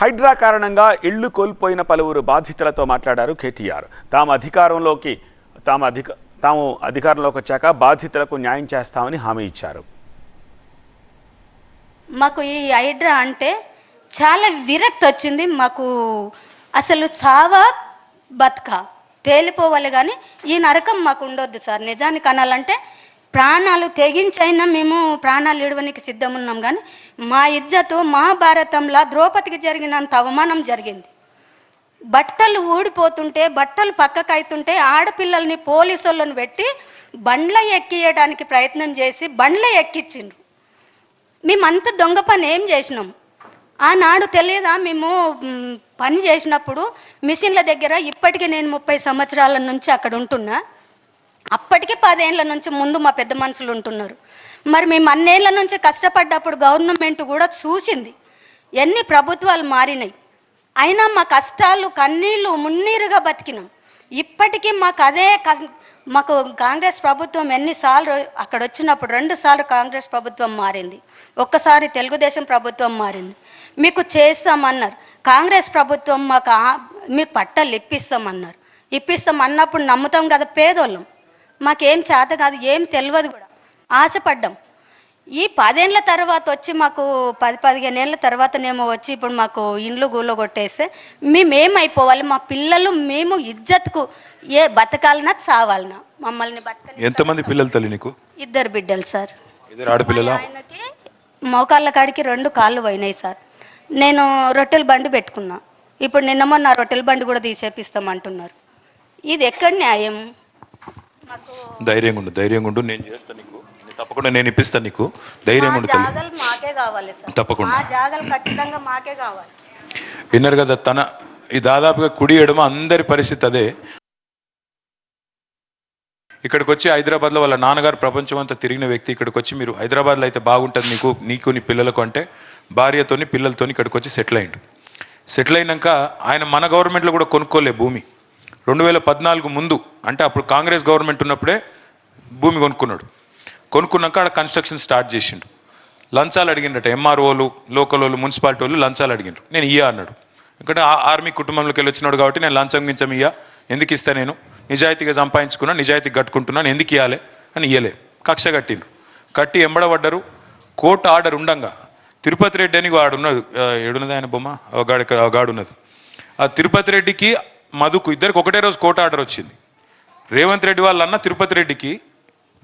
హైడ్రా కారణంగా ఇళ్ళు కోల్పోయిన పలువురు బాధితులతో మాట్లాడారు కేటీఆర్. తాము అధికారంలోకి తాము అధిక తాము అధికారంలోకి వచ్చాక బాధితులకు న్యాయం చేస్తామని హామీ ఇచ్చారు. మాకు ఈ హైడ్రా అంటే చాలా విరక్తి వచ్చింది. మాకు అసలు చావా బతక. తేలిపోవాలి కానీ ఈ నరకం మాకు ఉండొద్దు సార్. నిజానికి అనాలంటే ప్రాణాలు తెగించైనా మేము ప్రాణాలు ఇడవనికి సిద్ధం ఉన్నాం కానీ మా ఇజ్జతు మహాభారతంలో ద్రౌపదికి జరిగినంత అవమానం జరిగింది. బట్టలు ఊడిపోతుంటే బట్టలు పక్కకు అవుతుంటే ఆడపిల్లల్ని పోలీసులను పెట్టి బండ్ల ఎక్కియడానికి ప్రయత్నం చేసి బండ్ల ఎక్కించిండ్రు మేమంతా దొంగ పని ఏం చేసినాం? ఆనాడు తెలియదా మేము పని చేసినప్పుడు మిషన్ల దగ్గర ఇప్పటికీ నేను ముప్పై సంవత్సరాల నుంచి అక్కడ ఉంటున్నా. అప్పటికి పదేళ్ళ నుంచి ముందు మా పెద్ద మనుషులు ఉంటున్నారు. మరి మేము అన్నేళ్ళ నుంచి కష్టపడ్డప్పుడు గవర్నమెంట్ కూడా చూసింది. ఎన్ని ప్రభుత్వాలు మారినాయి. అయినా మా కష్టాలు కన్నీళ్ళు మున్నీరుగా బతికినాం. ఇప్పటికీ మాకు అదే క మాకు కాంగ్రెస్ ప్రభుత్వం ఎన్నిసార్లు అక్కడ వచ్చినప్పుడు రెండుసార్లు కాంగ్రెస్ ప్రభుత్వం మారింది. ఒక్కసారి తెలుగుదేశం ప్రభుత్వం మారింది. మీకు చేస్తామన్నారు. కాంగ్రెస్ ప్రభుత్వం మాకు మీకు పట్టాలు ఇప్పిస్తామన్నారు. ఇప్పిస్తాం అన్నప్పుడు నమ్ముతాం కదా పేదోళ్ళం. మాకేం చేత కాదు ఏం తెలియదు కూడా. ఆశపడ్డాం. ఈ పదేళ్ళ తర్వాత వచ్చి మాకు పది పదిహేను ఏళ్ళ తర్వాతనేమో వచ్చి ఇప్పుడు మాకు ఇండ్లు గూళ్ళో కొట్టేస్తే మేమేమైపోవాలి? మా పిల్లలు మేము ఇజ్జత్కు ఏ బతకాలనా చావాలనా మమ్మల్ని ఎంతమంది పిల్లలు తల్లి నీకు? ఇద్దరు బిడ్డలు సార్. ఆడపిల్లల? ఆయనకి మోకాళ్ళ కాడికి రెండు కాళ్ళు పోయినాయి సార్. నేను రొట్టెల బండి పెట్టుకున్నా. ఇప్పుడు నిన్న మొన్న రొట్టెల బండి కూడా తీసేపిస్తామంటున్నారు. ఇది ఎక్కడ న్యాయం? ధైర్యంగా ఉండు ధైర్యంగా ఉండు నేను చేస్తాను నీకు. తప్పకుండా నేను ఇప్పిస్తాను నీకు. ధైర్యంగా ఉండు తల్లి. జాగలు మాకే కావాలి సార్. తప్పకుండా. మా జాగలు ఖచ్చితంగా మాకే కావాలి. విన్నారు కదా తన ఈ దాదాపుగా కుడి ఎడమ అందరి పరిస్థితి అదే. ఇక్కడికి వచ్చి హైదరాబాద్లో వాళ్ళ నాన్నగారు ప్రపంచం అంతా తిరిగిన వ్యక్తి ఇక్కడికి వచ్చి మీరు హైదరాబాద్లో అయితే బాగుంటుంది నీకు నీకు నీ పిల్లలకు అంటే భార్యతోని పిల్లలతోని ఇక్కడికి వచ్చి సెటిల్ అయ్యిండు సెటిల్ అయినాక ఆయన మన గవర్నమెంట్లో కూడా కొనుక్కోలే భూమి. రెండు వేల పద్నాలుగు ముందు అంటే అప్పుడు కాంగ్రెస్ గవర్నమెంట్ ఉన్నప్పుడే భూమి కొనుక్కున్నాడు. కొనుక్కున్నాక ఆడ కన్స్ట్రక్షన్ స్టార్ట్ చేసిండు. లంచాలు అడిగిండట ఎంఆర్ఓలు లోకల్ వాళ్ళు మున్సిపాలిటీ వాళ్ళు లంచాలు అడిగిండ్రు. నేను ఇయ్యా అన్నాడు. ఎందుకంటే ఆ ఆర్మీ కుటుంబంలోకి వెళ్ళి వచ్చినాడు కాబట్టి నేను లంచం గించం ఇయ్యా. ఎందుకు ఇస్తా నేను? నిజాయితీగా సంపాదించుకున్నా నిజాయితీ కట్టుకుంటున్నాను ఎందుకు ఇవ్వాలి అని ఇయ్యలే. కక్ష కట్టిండ్రు. కట్టి ఎంబడబడ్డరు. కోర్టు ఆర్డర్ ఉండంగా. తిరుపతి రెడ్డి అని వాడు ఉన్నది. ఏడున్నది ఆయన బొమ్మ? ఒక గాడు ఇక్కడ ఒక గాడు ఉన్నది. ఆ తిరుపతి రెడ్డికి మధుకు ఇద్దరికి ఒకటే రోజు కోర్టు ఆర్డర్ వచ్చింది. రేవంత్ రెడ్డి వాళ్ళ అన్న తిరుపతి రెడ్డికి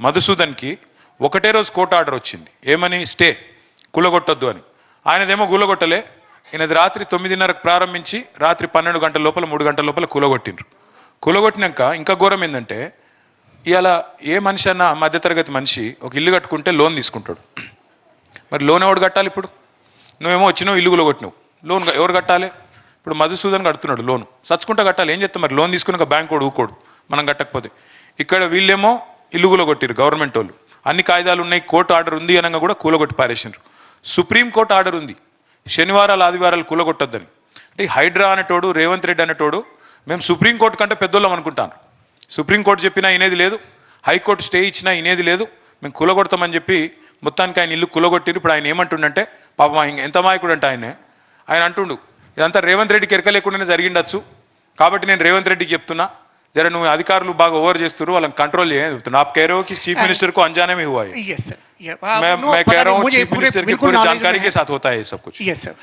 మధుసూదన్కి ఒకటే రోజు కోర్టు ఆర్డర్ వచ్చింది. ఏమని? స్టే కూలగొట్టొద్దు అని. ఆయనదేమో కూలగొట్టలే. ఈయనది రాత్రి తొమ్మిదిన్నరకు ప్రారంభించి రాత్రి పన్నెండు గంటల లోపల మూడు గంటల లోపల కూలగొట్టిండ్రు. కూలగొట్టినాక ఇంకా ఘోరం ఏంటంటే ఇవాళ ఏ మనిషి అన్న మధ్యతరగతి మనిషి ఒక ఇల్లు కట్టుకుంటే లోన్ తీసుకుంటాడు. మరి లోన్ ఎవడు కట్టాలి ఇప్పుడు? నువ్వేమో వచ్చినావు ఇల్లు కూలగొట్టినావు. లోన్ ఎవరు కట్టాలి? ఇప్పుడు మధుసూదన్ కడుతున్నాడు లోన్. సచ్చుకుంటా కట్టాలి. ఏం చెప్తాం మరి? లోన్ తీసుకున్నాక బ్యాంక్ కూడా ఊకోడు. మనం కట్టకపోతే. ఇక్కడ వీళ్ళేమో ఇల్లు కూలగొట్టిరు గవర్నమెంట్ వాళ్ళు. అన్ని కాయిదాలు ఉన్నాయి. కోర్టు ఆర్డర్ ఉంది అనగా కూడా కూలగొట్టి పారేసిండ్రు సుప్రీం కోర్టు ఆర్డర్ ఉంది. శనివారాలు ఆదివారాలు కూలగొట్టొద్దని అంటే హైడ్రా అనేటోడు రేవంత్ రెడ్డి అనేటోడు మేము సుప్రీం కోర్టు కంటే పెద్దోళ్ళం అనుకుంటాను సుప్రీం కోర్టు చెప్పినా ఇనేది లేదు. హైకోర్టు స్టే ఇచ్చినా ఇనేది లేదు. మేము కూలగొడతామని చెప్పి మొత్తానికి ఆయన ఇల్లు కూలగొట్టిరు ఇప్పుడు ఆయన ఏమంటుండంటే పాపం ఎంత మాయకుడు అంటే ఆయనే. ఆయన అంటుండు ఇదంతా రేవంత్ రెడ్డికి ఎరక లేకుండానే జరిగిండొచ్చు కాబట్టి నేను రేవంత్ రెడ్డికి చెప్తున్నా జర నువ్వు అధికారులు బాగా ఓవర్ చేస్తారు వాళ్ళని కంట్రోల్ చేయని చెప్తున్నా आप कह रहे हो कि चीफ मिनिस्टर को अनजाने में हुआ है यस सर मैं मैं कह रहा हूँ चीफ मिनिस्टर के पूरी जानकारी के साथ होता है ये सब कुछ यस सर